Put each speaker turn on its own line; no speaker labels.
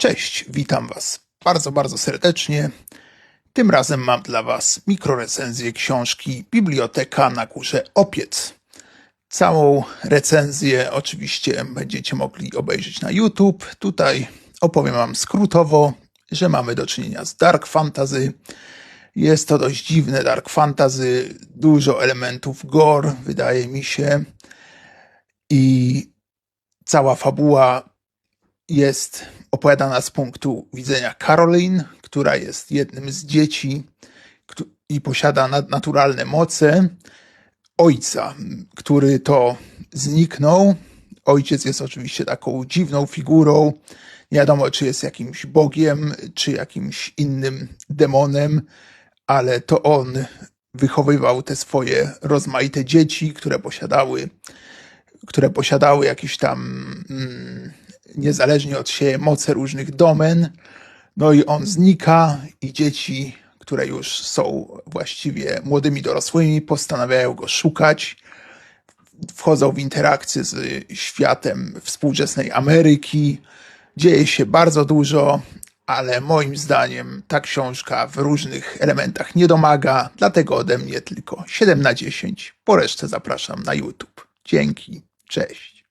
Cześć, witam Was bardzo, bardzo serdecznie. Tym razem mam dla Was mikrorecenzję książki Biblioteka na Górze Opiec. Całą recenzję oczywiście będziecie mogli obejrzeć na YouTube. Tutaj opowiem Wam skrótowo, że mamy do czynienia z dark fantasy. Jest to dość dziwne dark fantasy, dużo elementów gore, wydaje mi się. I cała fabuła jest opowiadana z punktu widzenia Caroline, która jest jednym z dzieci i posiada nadnaturalne moce ojca, który to zniknął. Ojciec jest oczywiście taką dziwną figurą. Nie wiadomo, czy jest jakimś bogiem, czy jakimś innym demonem, ale to on wychowywał te swoje rozmaite dzieci, które posiadały które posiadały jakieś tam mm, niezależnie od siebie moce różnych domen. No i on znika i dzieci, które już są właściwie młodymi dorosłymi, postanawiają go szukać. Wchodzą w interakcję z światem współczesnej Ameryki. Dzieje się bardzo dużo, ale moim zdaniem ta książka w różnych elementach nie domaga, dlatego ode mnie tylko 7 na 10. Po resztę zapraszam na YouTube. Dzięki, cześć.